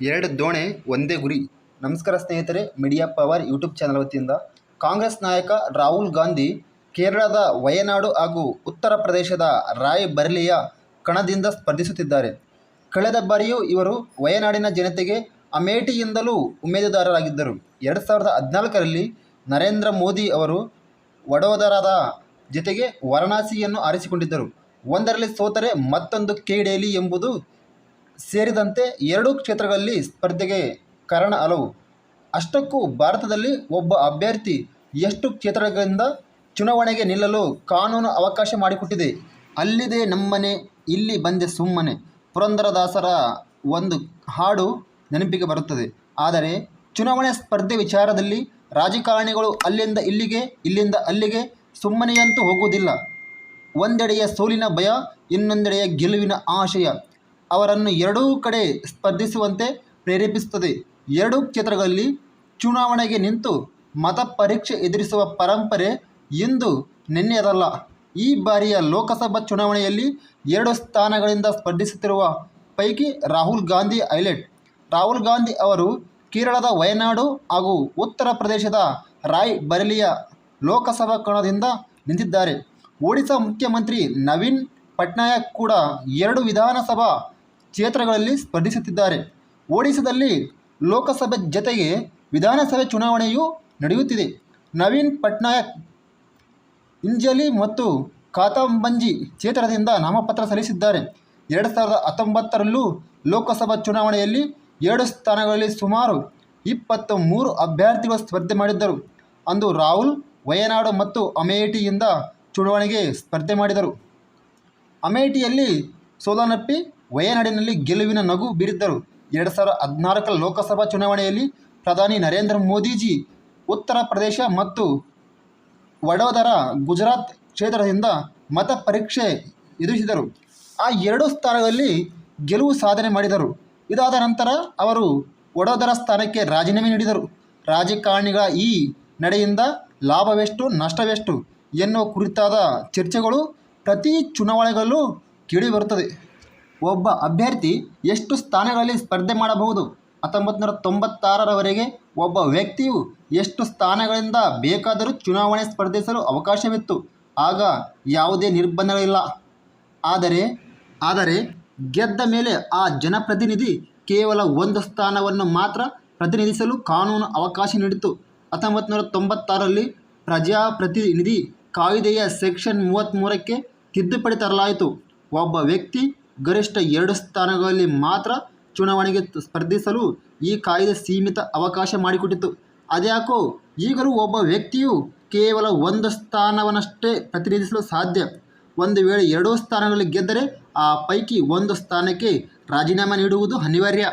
ಎರಡು ದೋಣೆ, ಒಂದೇ ಗುರಿ. ನಮಸ್ಕಾರ ಸ್ನೇಹಿತರೆ ಮೀಡಿಯಾ ಪವರ್ ಯೂಟ್ಯೂಬ್ ಚಾನಲ್ ವತಿಯಿಂದ ಕಾಂಗ್ರೆಸ್ ನಾಯಕ ರಾಹುಲ್ ಗಾಂಧಿ ಕೇರಳದ ವಯನಾಡು ಹಾಗೂ ಉತ್ತರ ಪ್ರದೇಶದ ರಾಯ್ ಬರ್ಲಿಯ ಕಣದಿಂದ ಸ್ಪರ್ಧಿಸುತ್ತಿದ್ದಾರೆ. ಕಳೆದ ಬಾರಿಯೂ ಇವರು ವಯನಾಡಿನ ಜನತೆಗೆ ಅಮೇಠಿಯಿಂದಲೂ ಉಮೇದುದಾರರಾಗಿದ್ದರು. ಎರಡು ಸಾವಿರದ ಹದಿನಾಲ್ಕರಲ್ಲಿ ನರೇಂದ್ರ ಮೋದಿ ಅವರು ವಡೋದರಾದ ಜೊತೆಗೆ ವಾರಣಾಸಿಯನ್ನು ಆರಿಸಿಕೊಂಡಿದ್ದರು. ಒಂದರಲ್ಲಿ ಸೋತರೆ ಮತ್ತೊಂದು ಕೇಡೇಲಿ ಎಂಬುದು ಸೇರಿದಂತೆ ಎರಡೂ ಕ್ಷೇತ್ರಗಳಲ್ಲಿ ಸ್ಪರ್ಧೆಗೆ ಕಾರಣ ಹಲವು. ಅಷ್ಟಕ್ಕೂ ಭಾರತದಲ್ಲಿ ಒಬ್ಬ ಅಭ್ಯರ್ಥಿ ಎಷ್ಟು ಕ್ಷೇತ್ರಗಳಿಂದ ಚುನಾವಣೆಗೆ ನಿಲ್ಲಲು ಕಾನೂನು ಅವಕಾಶ ಮಾಡಿಕೊಟ್ಟಿದೆ. ಅಲ್ಲಿದೆ ನಮ್ಮನೆ, ಇಲ್ಲಿ ಬಂದೆ ಸುಮ್ಮನೆ. ಪುರಂದರದಾಸರ ಒಂದು ಹಾಡು ನೆನಪಿಗೆ ಬರುತ್ತದೆ. ಆದರೆ ಚುನಾವಣೆ ಸ್ಪರ್ಧೆ ವಿಚಾರದಲ್ಲಿ ರಾಜಕಾರಣಿಗಳು ಅಲ್ಲಿಂದ ಇಲ್ಲಿಗೆ, ಇಲ್ಲಿಂದ ಅಲ್ಲಿಗೆ ಸುಮ್ಮನೆಯಂತೂ ಹೋಗುವುದಿಲ್ಲ. ಒಂದೆಡೆಯ ಸೋಲಿನ ಭಯ, ಇನ್ನೊಂದೆಡೆಯ ಗೆಲುವಿನ ಆಶಯ. ಅವರನ್ನು ಎರಡೂ ಕಡೆ ಸ್ಪರ್ಧಿಸುವಂತೆ ಪ್ರೇರೇಪಿಸುತ್ತದೆ. ಎರಡೂ ಕ್ಷೇತ್ರಗಳಲ್ಲಿ ಚುನಾವಣೆಗೆ ನಿಂತು ಮತ ಪರೀಕ್ಷೆ ಎದುರಿಸುವ ಪರಂಪರೆ ಇಂದು ನಿನ್ನೆಯದಲ್ಲ. ಈ ಬಾರಿಯ ಲೋಕಸಭಾ ಚುನಾವಣೆಯಲ್ಲಿ ಎರಡು ಸ್ಥಾನಗಳಿಂದ ಸ್ಪರ್ಧಿಸುತ್ತಿರುವ ಪೈಕಿ ರಾಹುಲ್ ಗಾಂಧಿ ಹೈಲೈಟ್. ರಾಹುಲ್ ಗಾಂಧಿ ಅವರು ಕೇರಳದ ವಯನಾಡು ಹಾಗೂ ಉತ್ತರ ಪ್ರದೇಶದ ರಾಯ್ ಬರೇಲಿಯ ಲೋಕಸಭಾ ಕಣದಿಂದ ನಿಂತಿದ್ದಾರೆ. ಒಡಿಶಾ ಮುಖ್ಯಮಂತ್ರಿ ನವೀನ್ ಪಟ್ನಾಯಕ್ ಕೂಡ ಎರಡು ವಿಧಾನಸಭಾ ಕ್ಷೇತ್ರಗಳಲ್ಲಿ ಸ್ಪರ್ಧಿಸುತ್ತಿದ್ದಾರೆ. ಒಡಿಶಾದಲ್ಲಿ ಲೋಕಸಭೆ ಜತೆಗೆ ವಿಧಾನಸಭೆ ಚುನಾವಣೆಯೂ ನಡೆಯುತ್ತಿದೆ. ನವೀನ್ ಪಟ್ನಾಯಕ್, ಇಂಜಲಿ ಮತ್ತು ಕಾತಂಬಂಜಿ ಕ್ಷೇತ್ರದಿಂದ ನಾಮಪತ್ರ ಸಲ್ಲಿಸಿದ್ದಾರೆ. ಎರಡು ಸಾವಿರದ ಹತ್ತೊಂಬತ್ತರಲ್ಲೂ ಲೋಕಸಭಾ ಚುನಾವಣೆಯಲ್ಲಿ ಎರಡು ಸ್ಥಾನಗಳಲ್ಲಿ ಸುಮಾರು ಇಪ್ಪತ್ತ ಮೂರು ಅಭ್ಯರ್ಥಿಗಳು ಸ್ಪರ್ಧೆ ಮಾಡಿದ್ದರು. ಅಂದು ರಾಹುಲ್, ವಯನಾಡು ಮತ್ತು ಅಮೇಠಿಯಿಂದ ಚುನಾವಣೆಗೆ ಸ್ಪರ್ಧೆ ಮಾಡಿದರು. ಅಮೇಠಿಯಲ್ಲಿ ಸೋಲನಪ್ಪಿ ವಯನಾಡಿನಲ್ಲಿ ಗೆಲುವಿನ ನಗು ಬೀರಿದ್ದರು. ಎರಡು ಸಾವಿರದ ಹದಿನಾಲ್ಕರ ಲೋಕಸಭಾ ಚುನಾವಣೆಯಲ್ಲಿ ಪ್ರಧಾನಿ ನರೇಂದ್ರ ಮೋದಿಜಿ ಉತ್ತರ ಪ್ರದೇಶ ಮತ್ತು ವಡೋದರ, ಗುಜರಾತ್ ಕ್ಷೇತ್ರದಿಂದ ಮತ ಪರೀಕ್ಷೆ ಎದುರಿಸಿದರು. ಆ ಎರಡು ಸ್ಥಾನಗಳಲ್ಲಿ ಗೆಲುವು ಸಾಧನೆ ಮಾಡಿದರು. ಇದಾದ ನಂತರ ಅವರು ವಡೋದರ ಸ್ಥಾನಕ್ಕೆ ರಾಜೀನಾಮೆ ನೀಡಿದರು. ರಾಜಕಾರಣಿಗಳ ಈ ನಡೆಯಿಂದ ಲಾಭವೆಷ್ಟು, ನಷ್ಟವೆಷ್ಟು ಎನ್ನುವ ಕುರಿತಾದ ಚರ್ಚೆಗಳು ಪ್ರತಿ ಚುನಾವಣೆಗಳಲ್ಲೂ ಕೇಳಿಬರುತ್ತದೆ ಒಬ್ಬ ಅಭ್ಯರ್ಥಿ ಎಷ್ಟು ಸ್ಥಾನಗಳಲ್ಲಿ ಸ್ಪರ್ಧೆ ಮಾಡಬಹುದು? ಹತ್ತೊಂಬತ್ತು ನೂರ ತೊಂಬತ್ತಾರರವರೆಗೆ ಒಬ್ಬ ವ್ಯಕ್ತಿಯು ಎಷ್ಟು ಸ್ಥಾನಗಳಿಂದ ಬೇಕಾದರೂ ಚುನಾವಣೆ ಸ್ಪರ್ಧಿಸಲು ಅವಕಾಶವಿತ್ತು. ಆಗ ಯಾವುದೇ ನಿರ್ಬಂಧಗಳಿಲ್ಲ. ಆದರೆ ಆದರೆ ಗೆದ್ದ ಮೇಲೆ ಆ ಜನಪ್ರತಿನಿಧಿ ಕೇವಲ ಒಂದು ಸ್ಥಾನವನ್ನು ಮಾತ್ರ ಪ್ರತಿನಿಧಿಸಲು ಕಾನೂನು ಅವಕಾಶ ನೀಡಿತು ಹತ್ತೊಂಬತ್ತು ನೂರ ತೊಂಬತ್ತಾರರಲ್ಲಿ ಪ್ರಜಾಪ್ರತಿನಿಧಿ ಕಾಯ್ದೆಯ ಸೆಕ್ಷನ್ ಮೂವತ್ತ್ಮೂರಕ್ಕೆ ತಿದ್ದುಪಡಿ ತರಲಾಯಿತು. ಒಬ್ಬ ವ್ಯಕ್ತಿ ಗರಿಷ್ಠ ಎರಡು ಸ್ಥಾನಗಳಲ್ಲಿ ಮಾತ್ರ ಚುನಾವಣೆಗೆ ಸ್ಪರ್ಧಿಸಲು ಈ ಕಾಯ್ದೆ ಸೀಮಿತ ಅವಕಾಶ ಮಾಡಿಕೊಟ್ಟಿತು. ಅದ್ಯಾಕೋ ಈಗಲೂ ಒಬ್ಬ ವ್ಯಕ್ತಿಯು ಕೇವಲ ಒಂದು ಸ್ಥಾನವನ್ನಷ್ಟೇ ಪ್ರತಿನಿಧಿಸಲು ಸಾಧ್ಯ. ಒಂದು ವೇಳೆ ಎರಡೂ ಸ್ಥಾನಗಳಲ್ಲಿ ಗೆದ್ದರೆ ಆ ಪೈಕಿ ಒಂದು ಸ್ಥಾನಕ್ಕೆ ರಾಜೀನಾಮೆ ನೀಡುವುದು ಅನಿವಾರ್ಯ.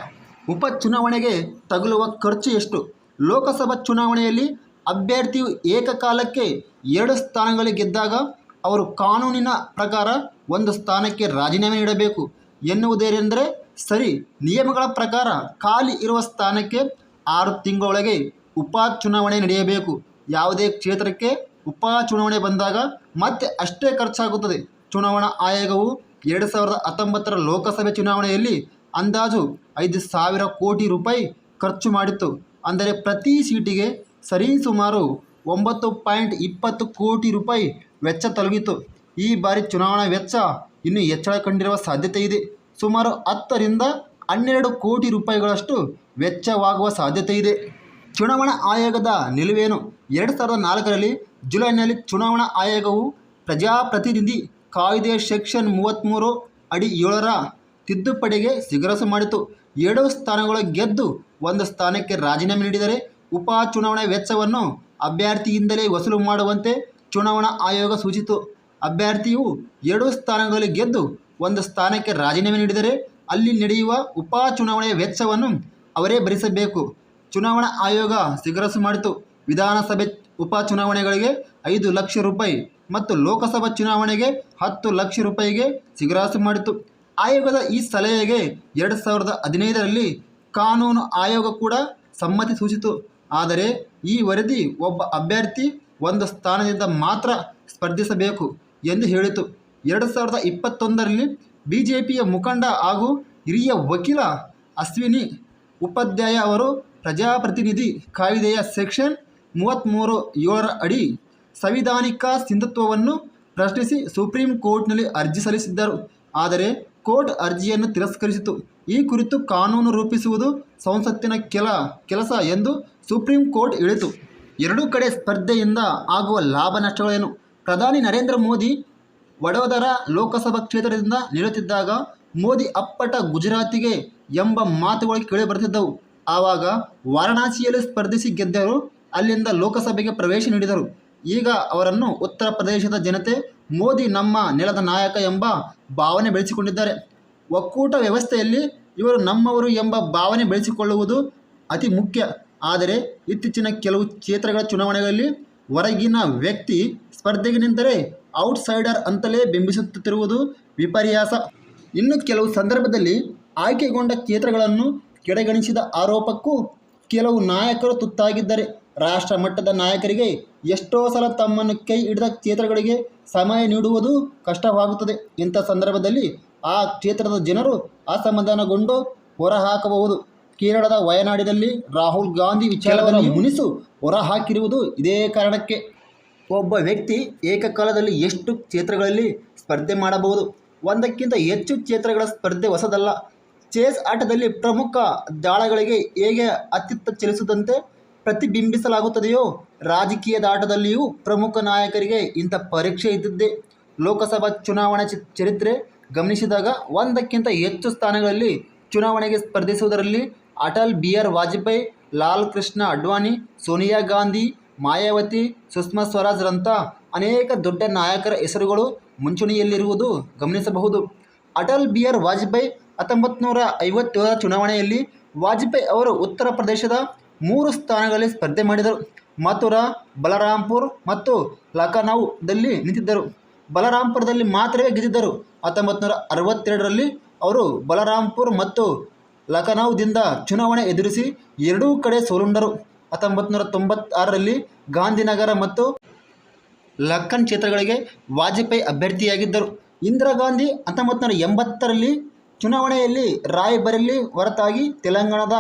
ಉಪಚುನಾವಣೆಗೆ ತಗುಲುವ ಖರ್ಚು ಎಷ್ಟು? ಲೋಕಸಭಾ ಚುನಾವಣೆಯಲ್ಲಿ ಅಭ್ಯರ್ಥಿಯು ಏಕಕಾಲಕ್ಕೆ ಎರಡು ಸ್ಥಾನಗಳಿಗೆ ಗೆದ್ದಾಗ ಅವರು ಕಾನೂನಿನ ಪ್ರಕಾರ ಒಂದು ಸ್ಥಾನಕ್ಕೆ ರಾಜೀನಾಮೆ ನೀಡಬೇಕು ಎನ್ನುವುದೇನೆಂದರೆ ಸರಿ, ನಿಯಮಗಳ ಪ್ರಕಾರ ಖಾಲಿ ಇರುವ ಸ್ಥಾನಕ್ಕೆ ಆರು ತಿಂಗಳೊಳಗೆ ಉಪಚುನಾವಣೆ ನಡೆಯಬೇಕು. ಯಾವುದೇ ಕ್ಷೇತ್ರಕ್ಕೆ ಉಪಚುನಾವಣೆ ಬಂದಾಗ ಮತ್ತೆ ಅಷ್ಟೇ ಖರ್ಚಾಗುತ್ತದೆ. ಚುನಾವಣಾ ಆಯೋಗವು ಎರಡು ಸಾವಿರದ ಹತ್ತೊಂಬತ್ತರ ಲೋಕಸಭೆ ಚುನಾವಣೆಯಲ್ಲಿ ಅಂದಾಜು ಐದು ಸಾವಿರ ಕೋಟಿ ರೂಪಾಯಿ ಖರ್ಚು ಮಾಡಿತ್ತು. ಅಂದರೆ ಪ್ರತಿ ಸೀಟಿಗೆ ಸರಿಸುಮಾರು ಒಂಬತ್ತು ಪಾಯಿಂಟ್ ಇಪ್ಪತ್ತು ಕೋಟಿ ರೂಪಾಯಿ ವೆಚ್ಚ ತಲುಗಿತು. ಈ ಬಾರಿ ಚುನಾವಣಾ ವೆಚ್ಚ ಇನ್ನೂ ಹೆಚ್ಚಳ ಕಂಡಿರುವ ಸಾಧ್ಯತೆ ಇದೆ ಸುಮಾರು ಹತ್ತರಿಂದ ಹನ್ನೆರಡು ಕೋಟಿ ರೂಪಾಯಿಗಳಷ್ಟು ವೆಚ್ಚವಾಗುವ ಸಾಧ್ಯತೆ ಇದೆ ಚುನಾವಣಾ ಆಯೋಗದ ನಿಲುವೇನು? ಎರಡು ಸಾವಿರದ ನಾಲ್ಕರಲ್ಲಿ ಜುಲೈನಲ್ಲಿ ಚುನಾವಣಾ ಆಯೋಗವು ಪ್ರಜಾಪ್ರತಿನಿಧಿ ಕಾಯ್ದೆ ಸೆಕ್ಷನ್ ಮೂವತ್ತ್ಮೂರು ಅಡಿ ಏಳರ ತಿದ್ದುಪಡಿಗೆ ಶಿಫಾರಸು ಮಾಡಿತು. ಎರಡು ಸ್ಥಾನಗಳು ಗೆದ್ದು ಒಂದು ಸ್ಥಾನಕ್ಕೆ ರಾಜೀನಾಮೆ ನೀಡಿದರೆ ಉಪಚುನಾವಣೆ ವೆಚ್ಚವನ್ನು ಅಭ್ಯರ್ಥಿಯಿಂದಲೇ ವಸೂಲು ಮಾಡುವಂತೆ ಚುನಾವಣಾ ಆಯೋಗ ಸೂಚಿತು. ಅಭ್ಯರ್ಥಿಯು ಎರಡು ಸ್ಥಾನಗಳಲ್ಲಿ ಗೆದ್ದು ಒಂದು ಸ್ಥಾನಕ್ಕೆ ರಾಜೀನಾಮೆ ನೀಡಿದರೆ ಅಲ್ಲಿ ನಡೆಯುವ ಉಪಚುನಾವಣೆಯ ವೆಚ್ಚವನ್ನು ಅವರೇ ಭರಿಸಬೇಕು. ಚುನಾವಣಾ ಆಯೋಗ ಶಿಫಾರಸು ಮಾಡಿತು. ವಿಧಾನಸಭೆ ಉಪಚುನಾವಣೆಗಳಿಗೆ ಐದು ಲಕ್ಷ ರೂಪಾಯಿ ಮತ್ತು ಲೋಕಸಭಾ ಚುನಾವಣೆಗೆ ಹತ್ತು ಲಕ್ಷ ರೂಪಾಯಿಗೆ ಶಿಫಾರಸು ಮಾಡಿತು. ಆಯೋಗದ ಈ ಸಲಹೆಗೆ ಎರಡು ಸಾವಿರದ ಹದಿನೈದರಲ್ಲಿ ಕಾನೂನು ಆಯೋಗ ಕೂಡ ಸಮ್ಮತಿ ಸೂಚಿತು. ಆದರೆ ಈ ವರದಿ ಒಬ್ಬ ಅಭ್ಯರ್ಥಿ ಒಂದು ಸ್ಥಾನದಿಂದ ಮಾತ್ರ ಸ್ಪರ್ಧಿಸಬೇಕು ಎಂದು ಹೇಳಿತು. ಎರಡು ಸಾವಿರದ ಇಪ್ಪತ್ತೊಂದರಲ್ಲಿ ಬಿ ಜೆ ಪಿಯ ಮುಖಂಡ ಹಾಗೂ ಹಿರಿಯ ವಕೀಲ ಅಶ್ವಿನಿ ಉಪಾಧ್ಯಾಯ ಅವರು ಪ್ರಜಾಪ್ರತಿನಿಧಿ ಕಾಯ್ದೆಯ ಸೆಕ್ಷನ್ ಮೂವತ್ತ್ಮೂರು ಏಳರ ಅಡಿ ಸಂವಿಧಾನಿಕ ಸಿಂಧುತ್ವವನ್ನು ಪ್ರಶ್ನಿಸಿ ಸುಪ್ರೀಂ ಕೋರ್ಟ್ನಲ್ಲಿ ಅರ್ಜಿ ಸಲ್ಲಿಸಿದ್ದರು. ಆದರೆ ಕೋರ್ಟ್ ಅರ್ಜಿಯನ್ನು ತಿರಸ್ಕರಿಸಿತು. ಈ ಕುರಿತು ಕಾನೂನು ರೂಪಿಸುವುದು ಸಂಸತ್ತಿನ ಕೆಲ ಕೆಲಸ ಎಂದು ಸುಪ್ರೀಂ ಕೋರ್ಟ್ ಹೇಳಿತು. ಎರಡೂ ಕಡೆ ಸ್ಪರ್ಧೆಯಿಂದ ಆಗುವ ಲಾಭ ನಷ್ಟಗಳೇನು? ಪ್ರಧಾನಿ ನರೇಂದ್ರ ಮೋದಿ ವಡೋದರ ಲೋಕಸಭಾ ಕ್ಷೇತ್ರದಿಂದ ನಿಲ್ಲುತ್ತಿದ್ದಾಗ ಮೋದಿ ಅಪ್ಪಟ ಗುಜರಾತಿಗೆ ಎಂಬ ಮಾತುಗಳು ಕೇಳಿ ಬರುತ್ತಿದ್ದವು. ಆವಾಗ ವಾರಣಾಸಿಯಲ್ಲಿ ಸ್ಪರ್ಧಿಸಿ ಗೆದ್ದರು. ಅಲ್ಲಿಂದ ಲೋಕಸಭೆಗೆ ಪ್ರವೇಶ ನೀಡಿದರು. ಈಗ ಅವರನ್ನು ಉತ್ತರ ಪ್ರದೇಶದ ಜನತೆ ಮೋದಿ ನಮ್ಮ ನೆಲದ ನಾಯಕ ಎಂಬ ಭಾವನೆ ಬೆಳೆಸಿಕೊಂಡಿದ್ದಾರೆ. ಒಕ್ಕೂಟ ವ್ಯವಸ್ಥೆಯಲ್ಲಿ ಇವರು ನಮ್ಮವರು ಎಂಬ ಭಾವನೆ ಬೆಳೆಸಿಕೊಳ್ಳುವುದು ಅತಿ ಮುಖ್ಯ. ಆದರೆ ಇತ್ತೀಚಿನ ಕೆಲವು ಕ್ಷೇತ್ರಗಳ ಚುನಾವಣೆಗಳಲ್ಲಿ ಹೊರಗಿನ ವ್ಯಕ್ತಿ ಸ್ಪರ್ಧೆಗೆ ನಿಂತರೆ ಔಟ್ಸೈಡರ್ ಅಂತಲೇ ಬಿಂಬಿಸುತ್ತಿರುವುದು ವಿಪರ್ಯಾಸ. ಇನ್ನು ಕೆಲವು ಸಂದರ್ಭದಲ್ಲಿ ಆಯ್ಕೆಗೊಂಡ ಕ್ಷೇತ್ರಗಳನ್ನು ಕೆಡೆಗಣಿಸಿದ ಆರೋಪಕ್ಕೂ ಕೆಲವು ನಾಯಕರು ತುತ್ತಾಗಿದ್ದಾರೆ. ರಾಷ್ಟ್ರ ಮಟ್ಟದ ನಾಯಕರಿಗೆ ಎಷ್ಟೋ ಸಲ ತಮ್ಮನ್ನು ಕೈ ಹಿಡಿದ ಕ್ಷೇತ್ರಗಳಿಗೆ ಸಮಯ ನೀಡುವುದು ಕಷ್ಟವಾಗುತ್ತದೆ. ಇಂಥ ಸಂದರ್ಭದಲ್ಲಿ ಆ ಕ್ಷೇತ್ರದ ಜನರು ಅಸಮಾಧಾನಗೊಂಡು ಹೊರಹಾಕಬಹುದು ಕೇರಳದ ವಯನಾಡಿನಲ್ಲಿ ರಾಹುಲ್ ಗಾಂಧಿ ವಿಚಾರವನ್ನು ಮುನಿಸು ಹೊರಹಾಕಿರುವುದು ಇದೇ ಕಾರಣಕ್ಕೆ. ಒಬ್ಬ ವ್ಯಕ್ತಿ ಏಕಕಾಲದಲ್ಲಿ ಎಷ್ಟು ಕ್ಷೇತ್ರಗಳಲ್ಲಿ ಸ್ಪರ್ಧೆ ಮಾಡಬಹುದು? ಒಂದಕ್ಕಿಂತ ಹೆಚ್ಚು ಕ್ಷೇತ್ರಗಳ ಸ್ಪರ್ಧೆ ಹೊಸದಲ್ಲ. ಚೇಸ್ ಆಟದಲ್ಲಿ ಪ್ರಮುಖ ದಾಳಗಳಿಗೆ ಹೇಗೆ ಅತ್ಯುತ್ತ ಚಲಿಸದಂತೆ ಪ್ರತಿಬಿಂಬಿಸಲಾಗುತ್ತದೆಯೋ? ರಾಜಕೀಯದ ಆಟದಲ್ಲಿಯೂ ಪ್ರಮುಖ ನಾಯಕರಿಗೆ ಇಂಥ ಪರೀಕ್ಷೆ ಇದ್ದಿದ್ದೇ. ಲೋಕಸಭಾ ಚುನಾವಣೆ ಚಿ- ಚರಿತ್ರೆ ಗಮನಿಸಿದಾಗ ಒಂದಕ್ಕಿಂತ ಹೆಚ್ಚು ಸ್ಥಾನಗಳಲ್ಲಿ ಚುನಾವಣೆಗೆ ಸ್ಪರ್ಧಿಸುವುದರಲ್ಲಿ ಅಟಲ್ ಬಿಹಾರ್ ವಾಜಪೇಯಿ, ಲಾಲ್ ಕೃಷ್ಣ ಅಡ್ವಾಣಿ, ಸೋನಿಯಾ ಗಾಂಧಿ, ಮಾಯಾವತಿ, ಸುಷ್ಮಾ ಸ್ವರಾಜ್ರಂಥ ಅನೇಕ ದೊಡ್ಡ ನಾಯಕರ ಹೆಸರುಗಳು ಮುಂಚೂಣಿಯಲ್ಲಿರುವುದು ಗಮನಿಸಬಹುದು. ಅಟಲ್ ಬಿಹಾರ್ ವಾಜಪೇಯಿ ಹತ್ತೊಂಬತ್ತು ನೂರ ಐವತ್ತೇಳರ ಚುನಾವಣೆಯಲ್ಲಿ ವಾಜಪೇಯಿ ಅವರು ಉತ್ತರ ಪ್ರದೇಶದ ಮೂರು ಸ್ಥಾನಗಳಲ್ಲಿ ಸ್ಪರ್ಧೆ ಮಾಡಿದರು. ಮಥುರಾ, ಬಲರಾಂಪುರ್ ಮತ್ತು ಲಖನೌದಲ್ಲಿ ನಿಂತಿದ್ದರು. ಬಲರಾಂಪುರದಲ್ಲಿ ಮಾತ್ರವೇ ಗೆದ್ದಿದ್ದರು. ಹತ್ತೊಂಬತ್ತು ನೂರ ಅರವತ್ತೆರಡರಲ್ಲಿ ಅವರು ಬಲರಾಂಪುರ್ ಮತ್ತು ಲಖನೌದಿಂದ ಚುನಾವಣೆ ಎದುರಿಸಿ ಎರಡೂ ಕಡೆ ಸೋಲುಂಡರು. ಹತ್ತೊಂಬತ್ತು ನೂರ ತೊಂಬತ್ತಾರರಲ್ಲಿ ಗಾಂಧಿನಗರ ಮತ್ತು ಲಖನ್ ಕ್ಷೇತ್ರಗಳಿಗೆ ವಾಜಪೇಯಿ ಅಭ್ಯರ್ಥಿಯಾಗಿದ್ದರು. ಇಂದಿರಾ ಗಾಂಧಿ ಹತ್ತೊಂಬತ್ತು ನೂರ ಎಂಬತ್ತರಲ್ಲಿ ಚುನಾವಣೆಯಲ್ಲಿ ರಾಯ್ಬರೇಲಿ ಹೊರತಾಗಿ ತೆಲಂಗಾಣದ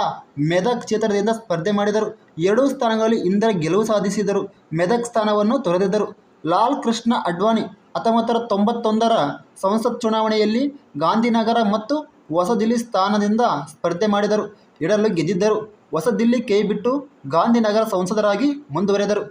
ಮೆದಕ್ ಕ್ಷೇತ್ರದಿಂದ ಸ್ಪರ್ಧೆ ಮಾಡಿದರು. ಎರಡೂ ಸ್ಥಾನಗಳಲ್ಲಿ ಇಂದಿರಾ ಗೆಲುವು ಸಾಧಿಸಿದರು. ಮೆದಕ್ ಸ್ಥಾನವನ್ನು ತೊರೆದಿದ್ದರು. ಲಾಲ್ ಕೃಷ್ಣ ಅಡ್ವಾಣಿ ಹತ್ತೊಂಬತ್ತು ನೂರ ತೊಂಬತ್ತೊಂದರ ಸಂಸತ್ ಚುನಾವಣೆಯಲ್ಲಿ ಗಾಂಧಿನಗರ ಮತ್ತು ಹೊಸದಿಲ್ಲಿ ಸ್ಥಾನದಿಂದ ಸ್ಪರ್ಧೆ ಮಾಡಿದರು. ಇಡಲು ಗೆದ್ದಿದ್ದರು. ಹೊಸದಿಲ್ಲಿ ಕೈ ಬಿಟ್ಟು ಗಾಂಧಿನಗರ ಸಂಸದರಾಗಿ ಮುಂದುವರೆದರು.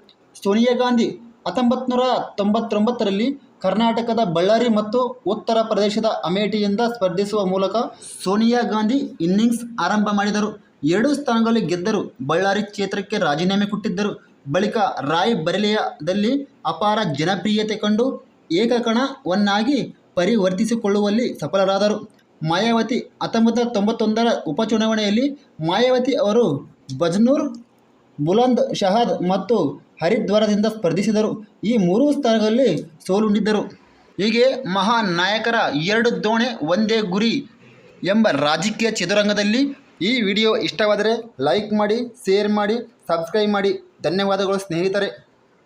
ಸೋನಿಯಾ ಗಾಂಧಿ ಹತ್ತೊಂಬತ್ತು ನೂರ ತೊಂಬತ್ತೊಂಬತ್ತರಲ್ಲಿ ಕರ್ನಾಟಕದ ಬಳ್ಳಾರಿ ಮತ್ತು ಉತ್ತರ ಪ್ರದೇಶದ ಅಮೇಠಿಯಿಂದ ಸ್ಪರ್ಧಿಸುವ ಮೂಲಕ ಸೋನಿಯಾ ಗಾಂಧಿ ಇನ್ನಿಂಗ್ಸ್ ಆರಂಭ ಮಾಡಿದರು. ಎರಡು ಸ್ಥಾನಗಳಲ್ಲಿ ಗೆದ್ದರು. ಬಳ್ಳಾರಿ ಕ್ಷೇತ್ರಕ್ಕೆ ರಾಜೀನಾಮೆ ಕೊಟ್ಟಿದ್ದರು. ಬಳಿಕ ರಾಯ್ ಬರೇಲಿಯಾದಲ್ಲಿ ಅಪಾರ ಜನಪ್ರಿಯತೆ ಕಂಡು ಏಕಕಣವನ್ನಾಗಿ ಪರಿವರ್ತಿಸಿಕೊಳ್ಳುವಲ್ಲಿ ಸಫಲರಾದರು. ಮಾಯಾವತಿ ಹತ್ತೊಂಬತ್ತು ತೊಂಬತ್ತೊಂದರ ಉಪಚುನಾವಣೆಯಲ್ಲಿ ಮಾಯಾವತಿ ಅವರು ಬಜ್ನೂರ್, ಬುಲಂದ್ ಶಹದ್ ಮತ್ತು ಹರಿದ್ವಾರದಿಂದ ಸ್ಪರ್ಧಿಸಿದರು. ಈ ಮೂರೂ ಸ್ಥಳಗಳಲ್ಲಿ ಸೋಲುಂಡಿದ್ದರು. ಹೀಗೆ ಮಹಾನ್ ನಾಯಕರ ಎರಡು ದೋಣೆ ಒಂದೇ ಗುರಿ ಎಂಬ ರಾಜಕೀಯ ಚದುರಂಗದಲ್ಲಿ ಈ ವಿಡಿಯೋ ಇಷ್ಟವಾದರೆ ಲೈಕ್ ಮಾಡಿ, ಶೇರ್ ಮಾಡಿ, ಸಬ್ಸ್ಕ್ರೈಬ್ ಮಾಡಿ. ಧನ್ಯವಾದಗಳು ಸ್ನೇಹಿತರೆ.